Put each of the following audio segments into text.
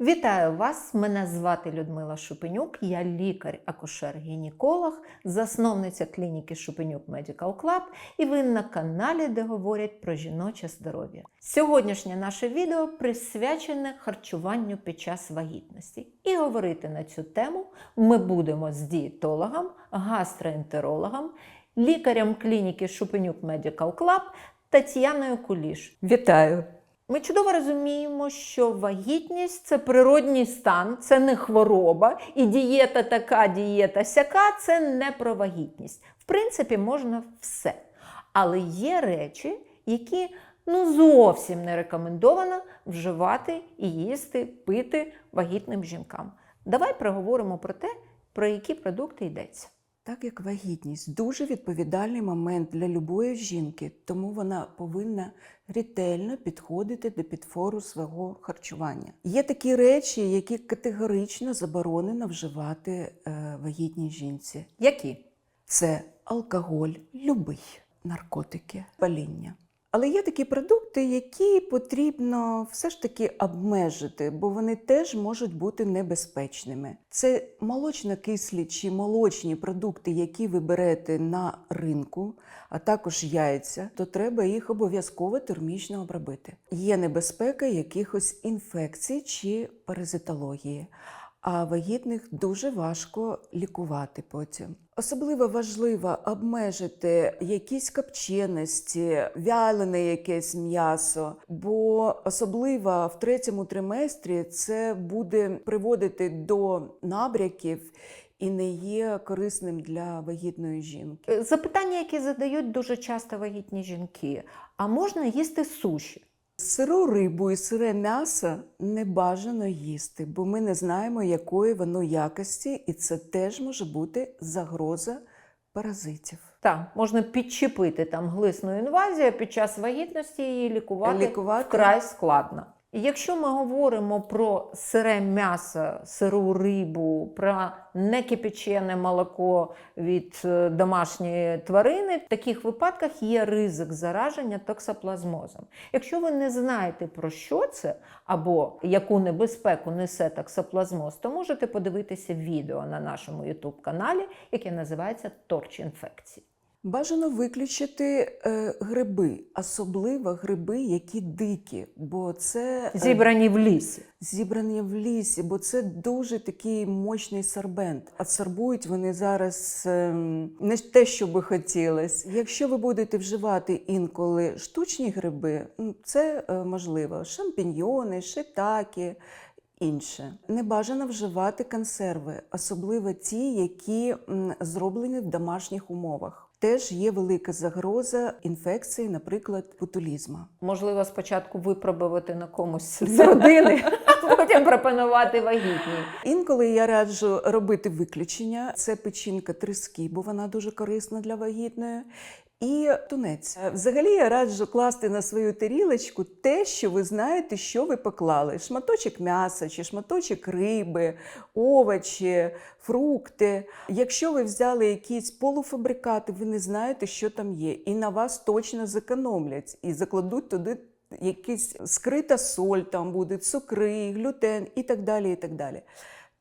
Вітаю вас! Мене звати Людмила Шупенюк, я лікар-акушер-гінеколог, засновниця клініки Шупенюк Medical Club і ви на каналі, де говорять про жіноче здоров'я. Сьогоднішнє наше відео присвячене харчуванню під час вагітності. І говорити на цю тему ми будемо з дієтологом, гастроентерологом, лікарем клініки Шупенюк Medical Club Тетяною Куліш. Вітаю! Ми чудово розуміємо, що вагітність це природній стан, це не хвороба, і дієта така, дієта сяка це не про вагітність. В принципі, можна все. Але є речі, які ну зовсім не рекомендовано вживати і їсти, пити вагітним жінкам. Давай проговоримо про те, про які продукти йдеться. Так як вагітність дуже відповідальний момент для любої жінки, тому вона повинна ретельно підходити до підфору свого харчування. Є такі речі, які категорично заборонено вживати е, вагітній жінці. Які? Це алкоголь, любий, наркотики, паління. Але є такі продукти, які потрібно все ж таки обмежити, бо вони теж можуть бути небезпечними. Це молочно-кислі чи молочні продукти, які ви берете на ринку, а також яйця, то треба їх обов'язково термічно обробити. Є небезпека якихось інфекцій чи паразитології. А вагітних дуже важко лікувати потім. Особливо важливо обмежити якісь копченості, вялене якесь м'ясо, бо особливо в третьому триместрі це буде приводити до набряків і не є корисним для вагітної жінки. Е, Запитання, які задають дуже часто вагітні жінки: а можна їсти суші? Сиру рибу і сире м'ясо не бажано їсти, бо ми не знаємо, якої воно якості, і це теж може бути загроза паразитів. Так, можна підчепити там глисну інвазію, під час вагітності її лікувати, Лікувати? вкрай складно. Якщо ми говоримо про сире м'ясо, сиру рибу, про некипячене молоко від е, домашньої тварини, в таких випадках є ризик зараження токсоплазмозом. Якщо ви не знаєте про що це або яку небезпеку несе токсоплазмоз, то можете подивитися відео на нашому youtube каналі, яке називається Торч інфекції. Бажано виключити е, гриби, особливо гриби, які дикі, бо це е, Зібрані в лісі. зібрані в лісі, бо це дуже такий мощний сорбент. Адсорбують вони зараз ем, не те, що би хотілося. Якщо ви будете вживати інколи штучні гриби, це е, можливо шампіньйони, шитаки. Інше не бажано вживати консерви, особливо ті, які зроблені в домашніх умовах. Теж є велика загроза інфекції, наприклад, ботулізма. Можливо, спочатку випробувати на комусь з родини, а потім пропонувати вагітні. Інколи я раджу робити виключення. Це печінка тріски, бо вона дуже корисна для вагітної. І тунець. Взагалі я раджу класти на свою тарілочку те, що ви знаєте, що ви поклали: шматочок м'яса чи шматочок риби, овочі, фрукти. Якщо ви взяли якісь полуфабрикати, ви не знаєте, що там є, і на вас точно зекономлять і закладуть туди. Якась скрита соль, там буде цукри, глютен і так далі. і так далі.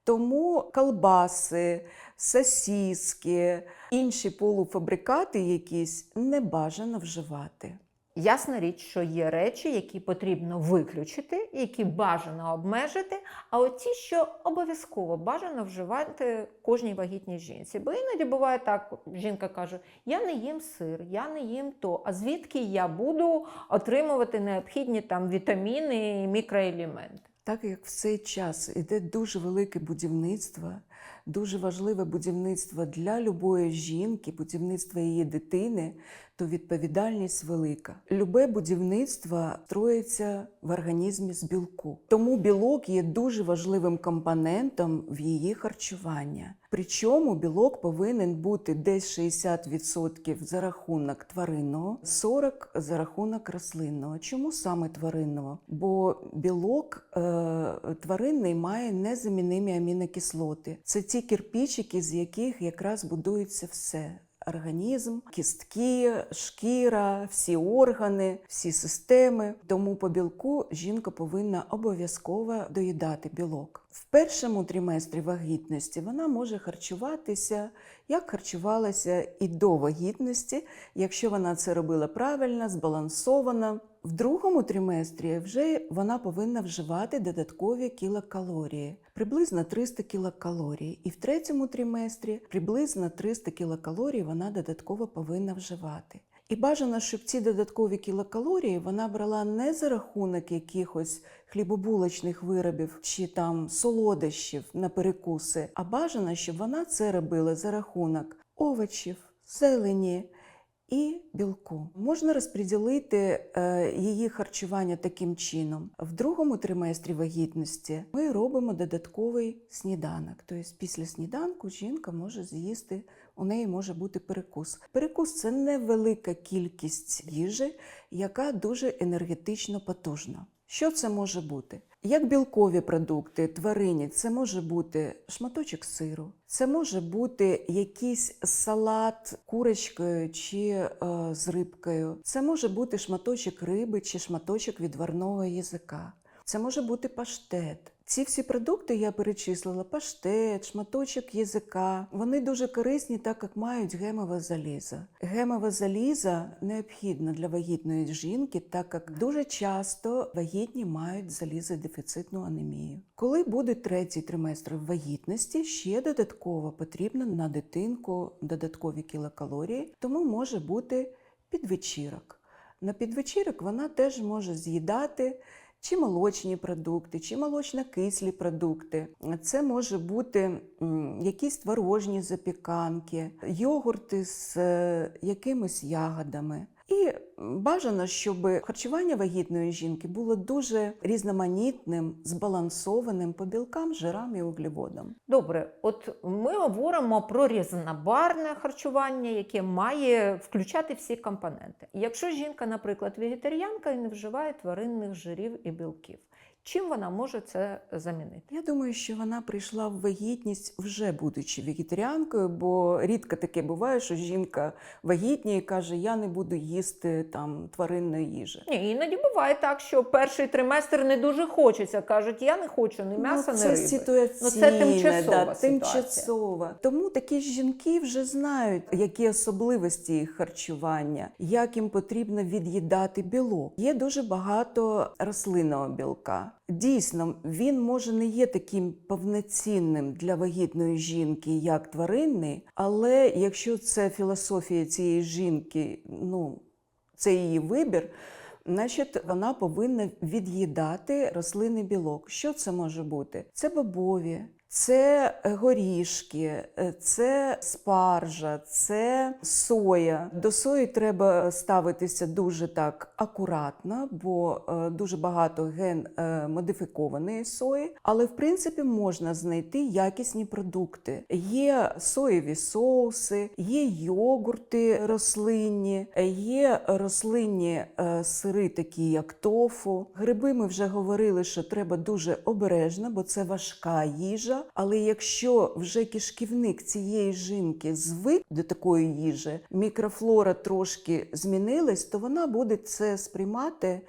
Тому колбаси, сосіски, інші полуфабрикати якісь не бажано вживати. Ясна річ, що є речі, які потрібно виключити, які бажано обмежити, а от ті, що обов'язково бажано вживати кожній вагітній жінці. Бо іноді буває так, жінка каже: я не їм сир, я не їм то. А звідки я буду отримувати необхідні там вітаміни і мікроелементи? Так як в цей час іде дуже велике будівництво, дуже важливе будівництво для любої жінки, будівництво її дитини, то відповідальність велика. Любе будівництво строїться в організмі з білку. Тому білок є дуже важливим компонентом в її харчування. Причому білок повинен бути десь 60% за рахунок тваринного, 40% за рахунок рослинного. Чому саме тваринного? Бо білок е, тваринний має незамінимі амінокислоти. Це ті кирпичики, з яких якраз будується все. Організм, кістки, шкіра, всі органи, всі системи. Тому по білку жінка повинна обов'язково доїдати білок. В першому триместрі вагітності вона може харчуватися, як харчувалася і до вагітності, якщо вона це робила правильно, збалансовано. В другому триместрі вже вона повинна вживати додаткові кілокалорії, приблизно 300 кілокалорій. І в третьому триместрі приблизно 300 кілокалорій вона додатково повинна вживати. І бажано, щоб ці додаткові кілокалорії вона брала не за рахунок якихось хлібобулочних виробів чи там солодощів на перекуси, а бажано, щоб вона це робила за рахунок овочів, зелені, і білку. Можна розподілити е, її харчування таким чином. В другому триместрі вагітності ми робимо додатковий сніданок. Тобто після сніданку жінка може з'їсти, у неї може бути перекус. Перекус це невелика кількість їжі, яка дуже енергетично потужна. Що це може бути? Як білкові продукти, тварині, це може бути шматочок сиру, це може бути якийсь салат курочкою чи е, з рибкою, це може бути шматочок риби чи шматочок відварного язика. Це може бути паштет. Ці всі продукти я перечислила: паштет, шматочок язика. Вони дуже корисні, так як мають гемове залізо. Гемове залізо необхідно для вагітної жінки, так як дуже часто вагітні мають залізодефіцитну анемію. Коли буде третій триместр вагітності, ще додатково потрібно на дитинку додаткові кілокалорії, тому може бути підвечірок. На підвечірок вона теж може з'їдати чи молочні продукти, чи молочно-кислі продукти. Це може бути якісь творожні запіканки, йогурти з е, якимись ягодами. І бажано, щоб харчування вагітної жінки було дуже різноманітним, збалансованим по білкам, жирам і углеводам. Добре, от ми говоримо про різнобарне харчування, яке має включати всі компоненти. Якщо жінка, наприклад, вегетаріанка і не вживає тваринних жирів і білків, чим вона може це замінити? Я думаю, що вона прийшла в вагітність вже будучи вегетаріанкою, бо рідко таке буває, що жінка вагітніє і каже: Я не буду їсти там тваринної їжі. Ні, іноді буває так, що перший триместр не дуже хочеться. кажуть, я не хочу ні м'яса, ну, ні риби. ситуаційне, Ну, це тимчасова да, тимчасова. Тому такі жінки вже знають, які особливості їх харчування, як їм потрібно від'їдати білок. Є дуже багато рослинного білка. Дійсно, він може не є таким повноцінним для вагітної жінки, як тваринний, але якщо це філософія цієї жінки, ну це її вибір. Значить, вона повинна від'їдати рослинний білок. Що це може бути? Це бобові, це е, горішки, е, це спаржа, це соя. До сої треба ставитися дуже так акуратно, бо е, дуже багато ген е, модифікованої сої. Але в принципі можна знайти якісні продукти. Є соєві соуси, є йогурти рослинні, е, є рослинні е, сири, такі як тофу. Гриби ми вже говорили, що треба дуже обережно, бо це важка їжа. Але якщо вже кишківник цієї жінки звик до такої їжі, мікрофлора трошки змінилась, то вона буде це сприймати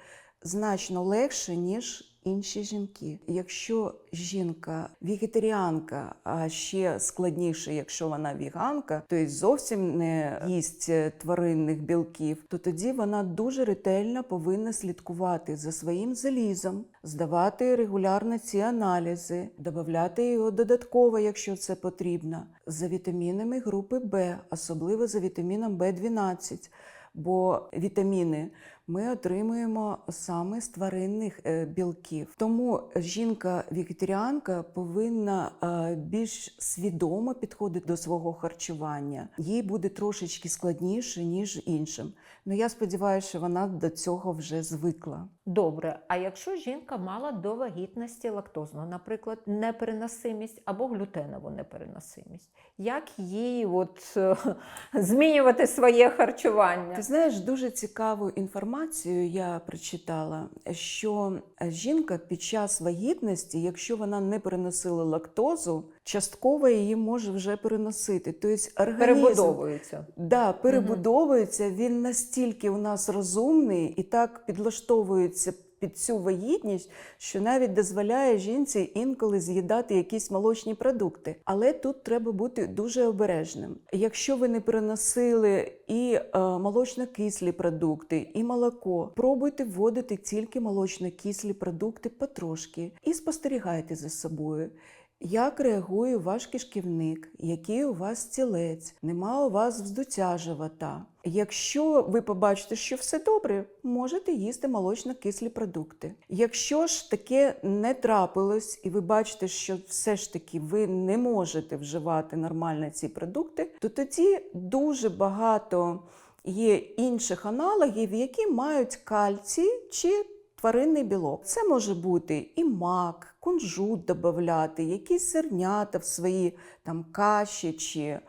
значно легше, ніж інші жінки. Якщо жінка вегетаріанка, а ще складніше, якщо вона віганка, то й зовсім не їсть е, тваринних білків, то тоді вона дуже ретельно повинна слідкувати за своїм залізом, здавати регулярно ці аналізи, додати його додатково, якщо це потрібно, за вітамінами групи Б, особливо за вітаміном В12. Бо вітаміни ми отримуємо саме з тваринних е, білків. Тому жінка-вегетаріанка повинна е, більш свідомо підходити до свого харчування. Їй буде трошечки складніше, ніж іншим. Ну я сподіваюся, що вона до цього вже звикла. Добре, а якщо жінка мала до вагітності лактозну, наприклад, непереносимість або глютенову непереносимість, як їй от, змінювати своє харчування? Ти знаєш дуже цікаву інформацію. Інформацію я прочитала, що жінка під час вагітності, якщо вона не переносила лактозу, частково її може вже переносити. Тобто організм перебудовується. Да, перебудовується, він настільки у нас розумний і так підлаштовується під цю вагітність, що навіть дозволяє жінці інколи з'їдати якісь молочні продукти. Але тут треба бути дуже обережним. Якщо ви не переносили і е, молочно-кислі продукти, і молоко, пробуйте вводити тільки молочно-кислі продукти потрошки і спостерігайте за собою. Як реагує ваш кишківник, який у вас стілець, нема у вас вздуття живота. Якщо ви побачите, що все добре, можете їсти молочно-кислі продукти. Якщо ж таке не трапилось, і ви бачите, що все ж таки ви не можете вживати нормально ці продукти, то тоді дуже багато є інших аналогів, які мають кальцій чи тваринний білок. Це може бути і мак, кунжут додати, якісь зернята в свої там каші чи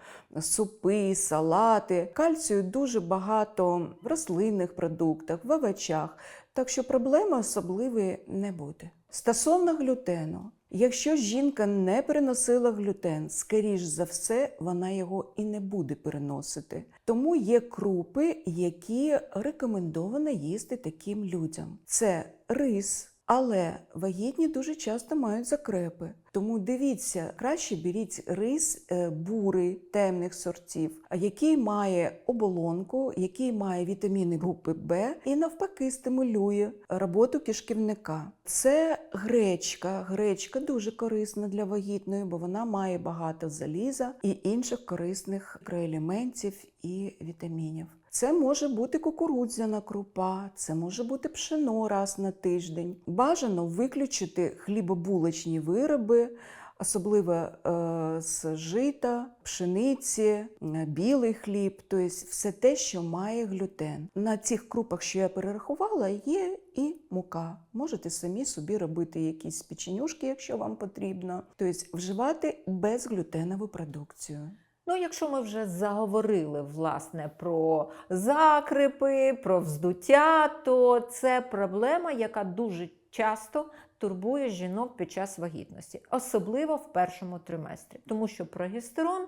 супи, салати. Кальцію дуже багато в рослинних продуктах, в овочах, так що проблеми особливої не буде. Стосовно глютену. Якщо жінка не переносила глютен, скоріш за все, вона його і не буде переносити. Тому є крупи, які рекомендовано їсти таким людям. Це рис, але вагітні дуже часто мають закрепи. Тому дивіться, краще беріть рис е, бурий темних сортів, який має оболонку, який має вітаміни групи Б і навпаки стимулює роботу кишківника. Це гречка. Гречка дуже корисна для вагітної, бо вона має багато заліза і інших корисних мікроелементів і вітамінів. Це може бути кукурудзяна крупа, це може бути пшено раз на тиждень. Бажано виключити хлібобулочні вироби, особливо е, з жита, пшениці, е, білий хліб, тобто все те, що має глютен. На цих крупах, що я перерахувала, є і мука. Можете самі собі робити якісь печенюшки, якщо вам потрібно. Тобто вживати безглютенову продукцію. Ну, якщо ми вже заговорили власне про закрипи, про вздуття, то це проблема, яка дуже часто турбує жінок під час вагітності, особливо в першому триместрі, тому що прогестерон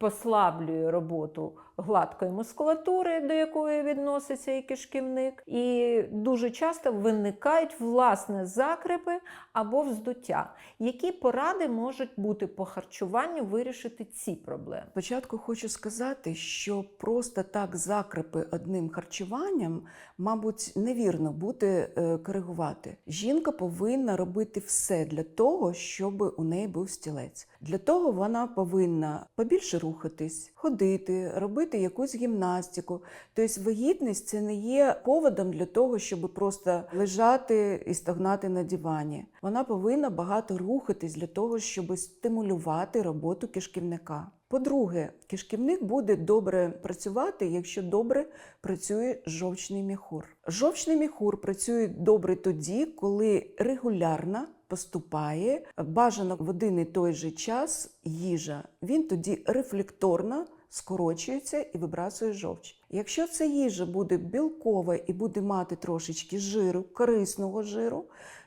послаблює роботу гладкої мускулатури, до якої відноситься і кишківник, і дуже часто виникають власне закрипи або вздуття. Які поради можуть бути по харчуванню вирішити ці проблеми? Спочатку хочу сказати, що просто так закрепи одним харчуванням, мабуть, невірно буде коригувати. Жінка повинна робити все для того, щоб у неї був стілець. Для того вона повинна побільше рухатись, ходити, робити якусь гімнастику. Тобто вагітність це не є поводом для того, щоб просто лежати і стогнати на дивані. Вона повинна багато рухатись для того, щоб стимулювати роботу кишківника. По-друге, кишківник буде добре працювати, якщо добре працює жовчний міхур. Жовчний міхур працює добре тоді, коли регулярно поступає бажано в один і той же час їжа. Він тоді рефлекторно скорочується і вибрасує жовч. Якщо ця їжа буде білкова і буде мати трошечки жиру, корисного жиру,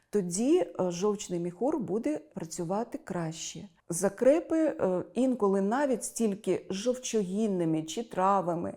тоді е, жовчний міхур буде працювати краще. Закрепи е, інколи навіть стільки жовчогінними чи травами,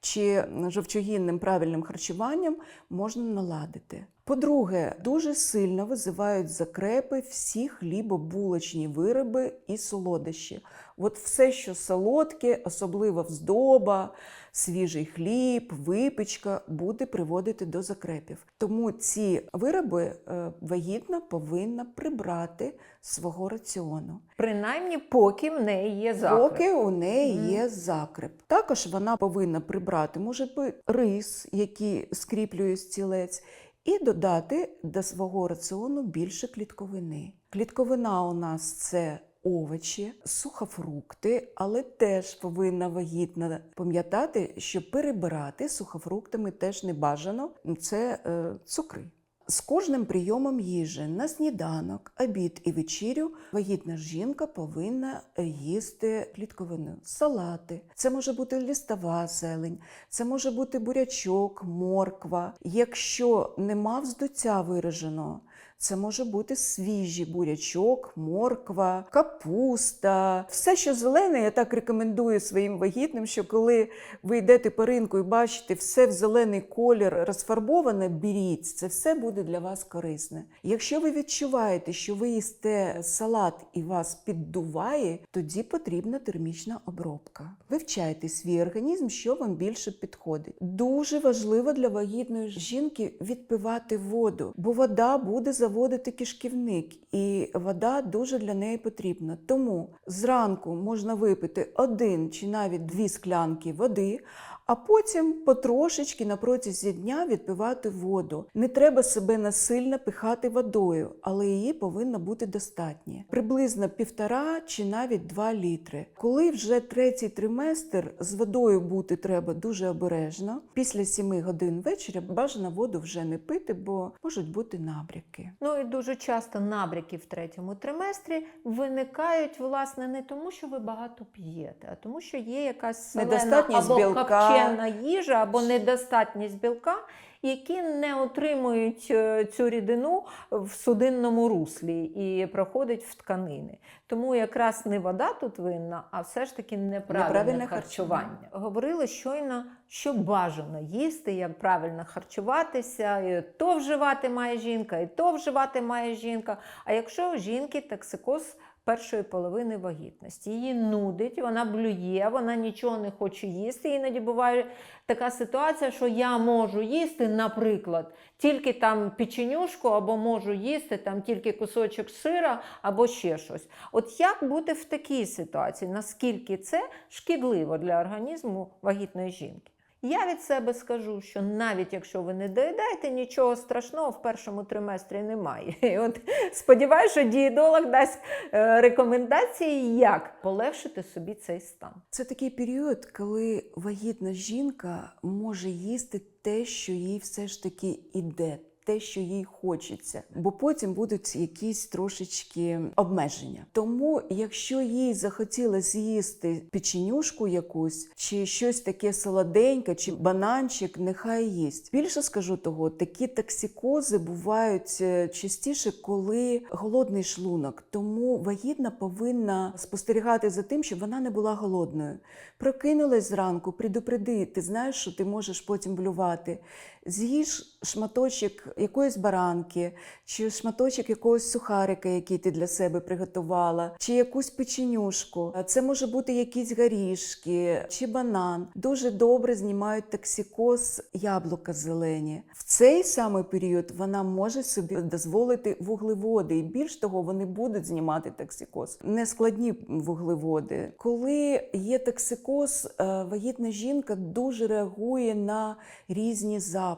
чи жовчогінним правильним харчуванням можна наладити. По-друге, дуже сильно визивають закрепи всі хлібобулочні вироби і солодощі. От все, що солодке, особливо вздоба, свіжий хліб, випічка, буде приводити до закрепів. Тому ці вироби е, вагітна повинна прибрати свого раціону. Принаймні, поки в неї є закреп. Поки у неї Мгм. є закреп. Також вона повинна прибрати, може бути, рис, який скріплює стілець, і додати до свого раціону більше клітковини. Клітковина у нас це овочі, сухофрукти, але теж повинна вагітна пам'ятати, що перебирати сухофруктами теж не бажано. Це е, цукри. З кожним прийомом їжі на сніданок, обід і вечерю вагітна жінка повинна їсти клітковину, салати. Це може бути лістова зелень, це може бути бурячок, морква. Якщо нема вздуття вираженого, це може бути свіжий бурячок, морква, капуста. Все, що зелене, я так рекомендую своїм вагітним, що коли ви йдете по ринку і бачите все в зелений колір розфарбоване, беріть. Це все буде для вас корисне. Якщо ви відчуваєте, що ви їсте салат і вас піддуває, тоді потрібна термічна обробка. Вивчайте свій організм, що вам більше підходить. Дуже важливо для вагітної жінки відпивати воду, бо вода буде заводити кишківник, і вода дуже для неї потрібна. Тому зранку можна випити один чи навіть дві склянки води. А потім потрошечки на протязі дня відпивати воду. Не треба себе насильно пихати водою, але її повинно бути достатньо. Приблизно півтора чи навіть два літри. Коли вже третій триместр з водою бути треба дуже обережно. Після 7 годин вечора бажано воду вже не пити, бо можуть бути набряки. Ну і дуже часто набряки в третьому триместрі виникають власне не тому, що ви багато п'єте, а тому, що є якась селена Недостатність або білка. Копчена їжа, або недостатність білка, які не отримують е, цю рідину в судинному руслі і проходить в тканини. Тому якраз не вода тут винна, а все ж таки неправильне, Неправильне харчування. харчування. Говорили щойно, що бажано їсти, як правильно харчуватися, і то вживати має жінка, і то вживати має жінка. А якщо у жінки токсикоз першої половини вагітності, її нудить, вона блює, вона нічого не хоче їсти. Іноді буває така ситуація, що я можу їсти, наприклад, тільки там печенюшку, або можу їсти там тільки кусочок сира, або ще щось. От як бути в такій ситуації? Наскільки це шкідливо для організму вагітної жінки? Я від себе скажу, що навіть якщо ви не доїдаєте, нічого страшного в першому триместрі немає. І от сподіваюся, що дієдолог дасть е, рекомендації, як полегшити собі цей стан. Це такий період, коли вагітна жінка може їсти те, що їй все ж таки іде. Те, що їй хочеться, бо потім будуть якісь трошечки обмеження. Тому, якщо їй захотілося з'їсти печенюшку якусь, чи щось таке солоденьке, чи бананчик, нехай їсть. Більше скажу того, такі токсикози бувають е, частіше, коли голодний шлунок. Тому вагітна повинна спостерігати за тим, щоб вона не була голодною. Прокинулась зранку, предупреди, ти знаєш, що ти можеш потім блювати. З'їж шматочок якоїсь баранки, чи шматочок якогось сухарика, який ти для себе приготувала, чи якусь печенюшку. Це може бути якісь горішки чи банан. Дуже добре знімають токсикоз яблука зелені. В цей самий період вона може собі дозволити вуглеводи, і більш того, вони будуть знімати токсикоз. Нескладні вуглеводи. Коли є токсикоз, е, вагітна жінка дуже реагує на різні запахи.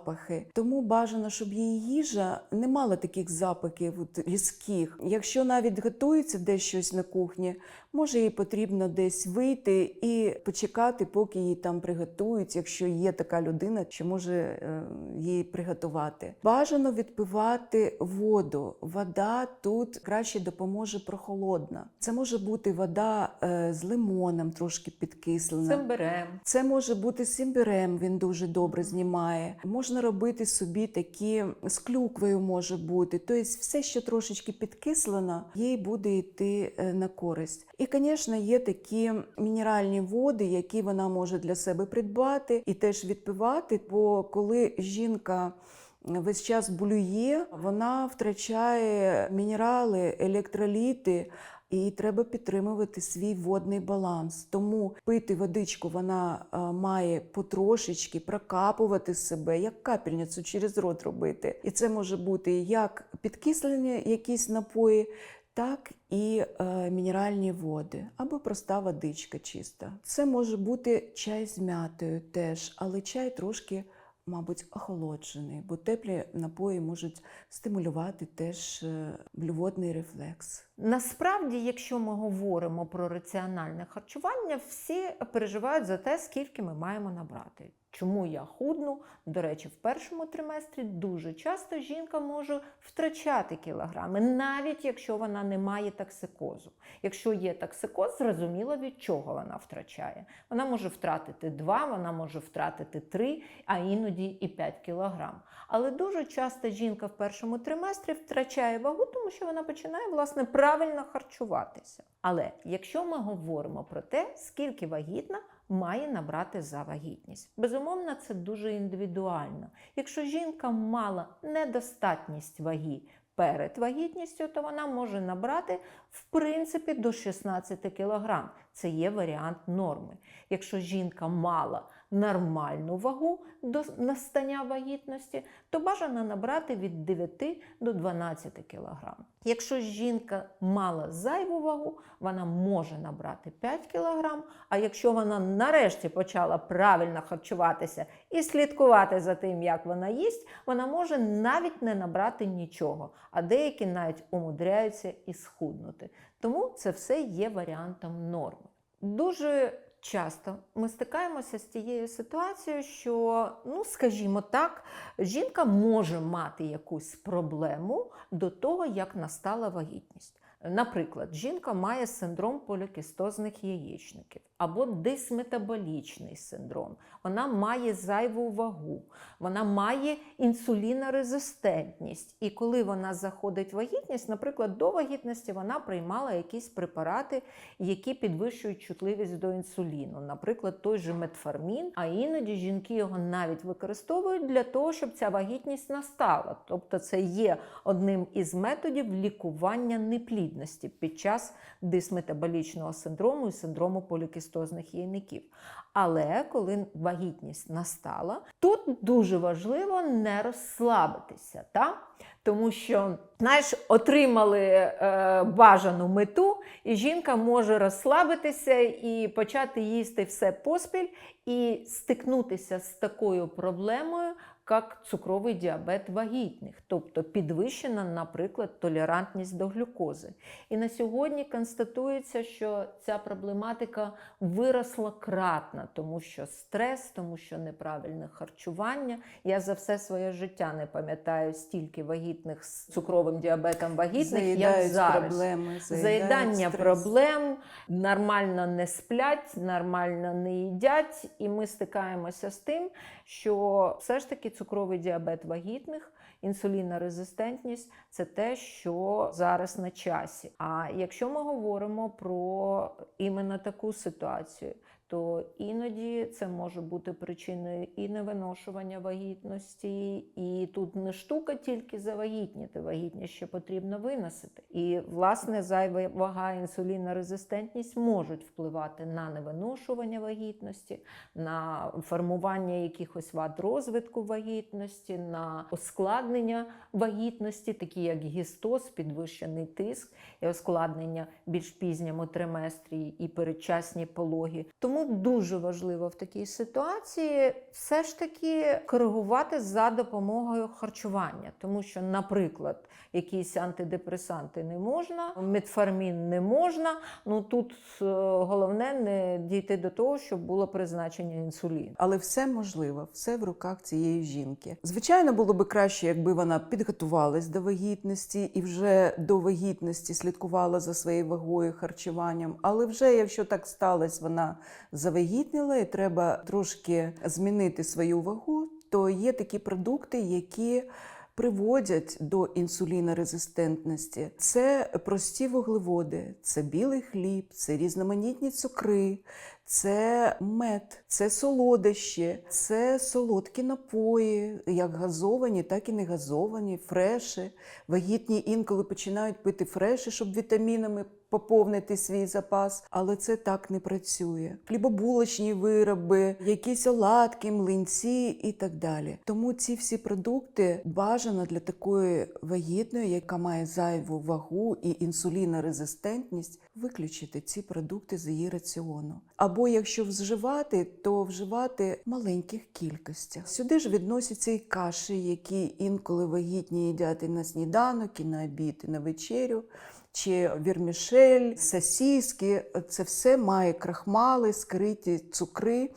Тому бажано, щоб її їжа не мала таких запахів от, різких. Якщо навіть готується десь щось на кухні, може їй потрібно десь вийти і почекати, поки їй там приготують, якщо є така людина, що може е, їй приготувати. Бажано відпивати воду. Вода тут краще допоможе прохолодна. Це може бути вода е, з лимоном, трошки підкислена. Цим. Це може бути з він дуже добре знімає. Можна робити собі такі з клюквою може бути. Тобто все, що трошечки підкислено, їй буде йти е, на користь. І, звісно, є такі мінеральні води, які вона може для себе придбати і теж відпивати. Бо коли жінка весь час блює, вона втрачає мінерали, електроліти. І треба підтримувати свій водний баланс. Тому пити водичку вона е, має потрошечки прокапувати себе, як капельницю через рот робити. І це може бути як підкислені якісь напої, так і е, мінеральні води або проста водичка чиста. Це може бути чай з м'ятою теж, але чай трошки. Мабуть, охолоджений, бо теплі напої можуть стимулювати теж е, блювотний рефлекс. Насправді, якщо ми говоримо про раціональне харчування, всі переживають за те, скільки ми маємо набрати. Чому я худну? До речі, в першому триместрі дуже часто жінка може втрачати кілограми, навіть якщо вона не має токсикозу. Якщо є токсикоз, зрозуміло, від чого вона втрачає. Вона може втратити 2, вона може втратити 3, а іноді і 5 кілограм. Але дуже часто жінка в першому триместрі втрачає вагу, тому що вона починає власне правильно харчуватися. Але якщо ми говоримо про те, скільки вагітна має набрати за вагітність, безумовно, це дуже індивідуально. Якщо жінка мала недостатність ваги перед вагітністю, то вона може набрати в принципі до 16 кг. Це є варіант норми. Якщо жінка мала нормальну вагу до настання вагітності, то бажано набрати від 9 до 12 кг. Якщо жінка мала зайву вагу, вона може набрати 5 кг, а якщо вона нарешті почала правильно харчуватися і слідкувати за тим, як вона їсть, вона може навіть не набрати нічого, а деякі навіть умудряються і схуднути. Тому це все є варіантом норми. Дуже часто ми стикаємося з тією ситуацією, що, ну скажімо так, жінка може мати якусь проблему до того, як настала вагітність. Наприклад, жінка має синдром полікістозних яєчників або дисметаболічний синдром. Вона має зайву вагу, вона має інсулінорезистентність. І коли вона заходить в вагітність, наприклад, до вагітності вона приймала якісь препарати, які підвищують чутливість до інсуліну, наприклад, той же метформін. А іноді жінки його навіть використовують для того, щоб ця вагітність настала. Тобто, це є одним із методів лікування неплідності під час дисметаболічного синдрому і синдрому полікістозних яйників. Але коли вагітність настала, тут дуже важливо не розслабитися. Та? Тому що, знаєш, отримали е, бажану мету, і жінка може розслабитися і почати їсти все поспіль, і стикнутися з такою проблемою, як цукровий діабет вагітних, тобто підвищена, наприклад, толерантність до глюкози. І на сьогодні констатується, що ця проблематика виросла кратно, тому що стрес, тому що неправильне харчування. Я за все своє життя не пам'ятаю стільки вагітних з цукровим діабетом вагітних, як зараз. проблеми, Заїдання стрес. проблем, нормально не сплять, нормально не їдять, і ми стикаємося з тим, що все ж таки цукровий діабет вагітних, інсулінна резистентність це те, що зараз на часі. А якщо ми говоримо про іменно таку ситуацію, то іноді це може бути причиною і невиношування вагітності, і тут не штука тільки завагітніти, вагітність ще потрібно виносити. І власне зайва вага, інсулінорезистентність можуть впливати на невиношування вагітності, на формування якихось вад розвитку вагітності, на ускладнення вагітності, такі як гістоз, підвищений тиск і ускладнення більш пізньому триместрі і передчасні пологи. Тому дуже важливо в такій ситуації все ж таки коригувати за допомогою харчування, тому що, наприклад, якісь антидепресанти не можна, метформін не можна. Ну тут е, головне не дійти до того, щоб було призначення інсуліну. Але все можливо, все в руках цієї жінки. Звичайно, було би краще, якби вона підготувалась до вагітності і вже до вагітності слідкувала за своєю вагою, харчуванням. Але вже якщо так сталося, вона завагітніла і треба трошки змінити свою вагу, то є такі продукти, які приводять до інсулінорезистентності. Це прості вуглеводи, це білий хліб, це різноманітні цукри, це мед, це солодощі, це солодкі напої, як газовані, так і не газовані, фреші. Вагітні інколи починають пити фреші, щоб вітамінами поповнити свій запас, але це так не працює. Хлібобулочні вироби, якісь оладки, млинці і так далі. Тому ці всі продукти бажано для такої вагітної, яка має зайву вагу і інсулінорезистентність, виключити ці продукти з її раціону. Або якщо вживати, то вживати в маленьких кількостях. Сюди ж відносяться і каші, які інколи вагітні їдять і на сніданок, і на обід, і на вечерю. Чи вірмішель, сосіски. Це все має крахмали, скриті цукри.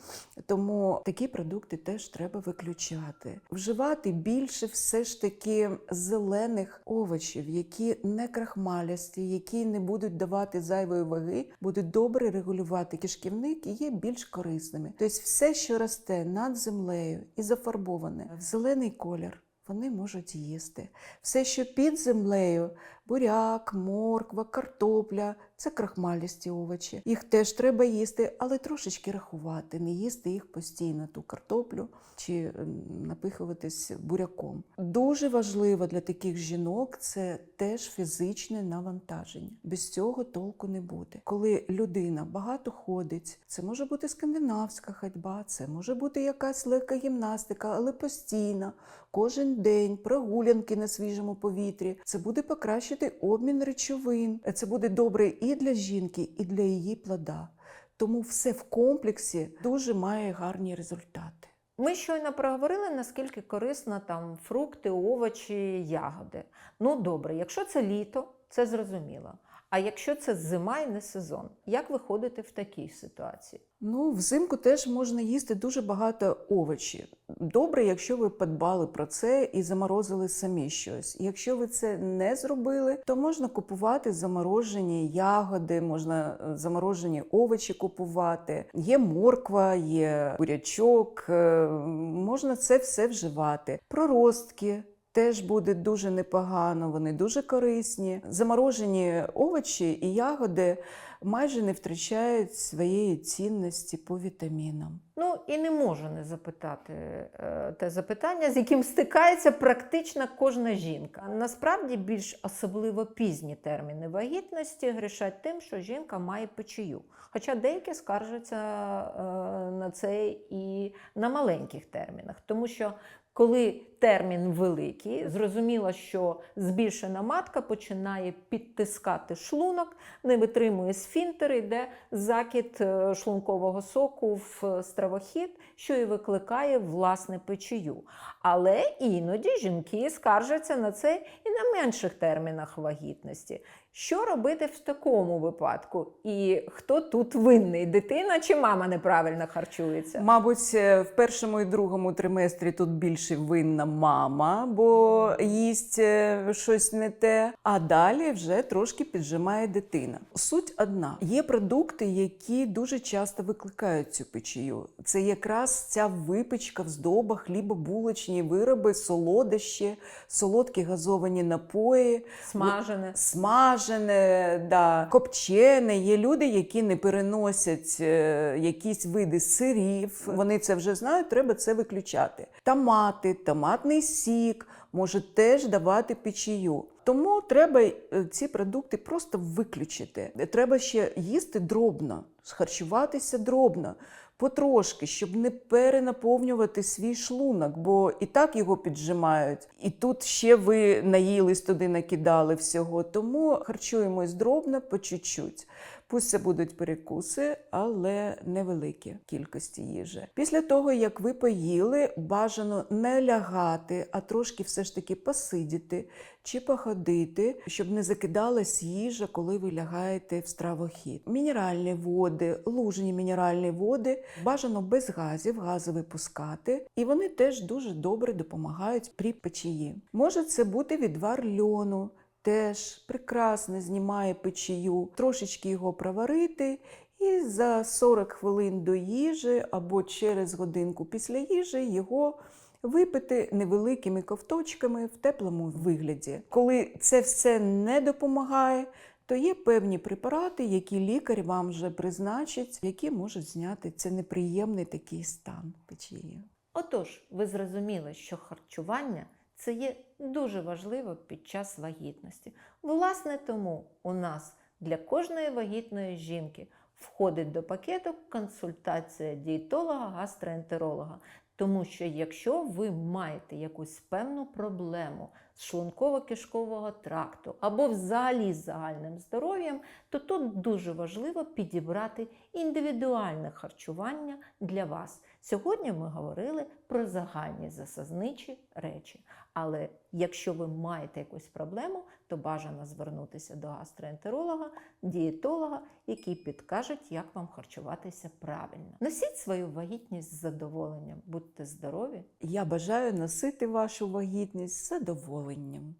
Тому такі продукти теж треба виключати. Вживати більше все ж таки зелених овочів, які не крахмалясті, які не будуть давати зайвої ваги, будуть добре регулювати кишківник і є більш корисними. Тобто, все, що росте над землею і зафарбоване в зелений колір. Вони можуть їсти. Все, що під землею, буряк, морква, картопля це крахмалісті овочі. Їх теж треба їсти, але трошечки рахувати, не їсти їх постійно, ту картоплю чи ем, напихуватись буряком. Дуже важливо для таких жінок це теж фізичне навантаження. Без цього толку не буде. Коли людина багато ходить, це може бути скандинавська ходьба, це може бути якась легка гімнастика, але постійна, кожен день, прогулянки на свіжому повітрі. Це буде покращити обмін речовин. Це буде добре і для жінки, і для її плода. Тому все в комплексі дуже має гарні результати. Ми щойно проговорили, наскільки корисно там фрукти, овочі, ягоди. Ну добре, якщо це літо, це зрозуміло. А якщо це зима і не сезон, як виходити в такій ситуації? Ну, взимку теж можна їсти дуже багато овочів. Добре, якщо ви подбали про це і заморозили самі щось. Якщо ви це не зробили, то можна купувати заморожені ягоди, можна е, заморожені овочі купувати. Є морква, є бурячок, е, можна це все вживати. Проростки. Теж буде дуже непогано, вони дуже корисні. Заморожені овочі і ягоди майже не втрачають своєї цінності по вітамінам. Ну і не можу не запитати е, те запитання, з яким стикається практично кожна жінка. Насправді більш особливо пізні терміни вагітності грішать тим, що жінка має печію. Хоча деякі скаржаться е, на це і на маленьких термінах, тому що коли термін великий, зрозуміло, що збільшена матка починає підтискати шлунок, не витримує сфінтер, йде закид е, шлункового соку в стравохід, що і викликає власне печію. Але іноді жінки скаржаться на це і на менших термінах вагітності. Що робити в такому випадку? І хто тут винний? Дитина чи мама неправильно харчується? Мабуть, е, в першому і другому триместрі тут більше винна мама, бо їсть е, щось не те. А далі вже трошки піджимає дитина. Суть одна: є продукти, які дуже часто викликають цю печію. Це якраз ця випічка, вздоба, хлібобулочні вироби, солодощі, солодкі газовані напої. Смажене. Смажене, да, копчене. Є люди, які не переносять е, якісь види сирів. Вони це вже знають, треба це виключати. Томати, томатний сік може теж давати печію. Тому треба е, ці продукти просто виключити. Треба ще їсти дробно, харчуватися дробно. Потрошки, щоб не перенаповнювати свій шлунок, бо і так його піджимають, і тут ще ви наїлись туди, накидали всього. Тому харчуємось дробно по чуть-чуть. Пусть це будуть перекуси, але невеликі кількості їжі. Після того, як ви поїли, бажано не лягати, а трошки все ж таки посидіти чи походити, щоб не закидалась їжа, коли ви лягаєте в стравохід. Мінеральні води, лужені мінеральні води бажано без газів, гази випускати, і вони теж дуже добре допомагають при печії. Може це бути відвар льону. Теж прекрасно знімає печію, трошечки його проварити, і за 40 хвилин до їжі або через годинку після їжі його випити невеликими ковточками в теплому вигляді. Коли це все не допомагає, то є певні препарати, які лікар вам вже призначить, які можуть зняти це неприємний такий стан печії. Отож, ви зрозуміли, що харчування це є дуже важливо під час вагітності. Власне, тому у нас для кожної вагітної жінки входить до пакету консультація дієтолога-гастроентеролога. Тому що якщо ви маєте якусь певну проблему з шлунково-кишкового тракту або взагалі з загальним здоров'ям, то тут дуже важливо підібрати індивідуальне харчування для вас. Сьогодні ми говорили про загальні засазничі речі. Але якщо ви маєте якусь проблему, то бажано звернутися до гастроентеролога, дієтолога, які підкажуть, як вам харчуватися правильно. Носіть свою вагітність з задоволенням, будьте здорові! Я бажаю носити вашу вагітність з задоволенням.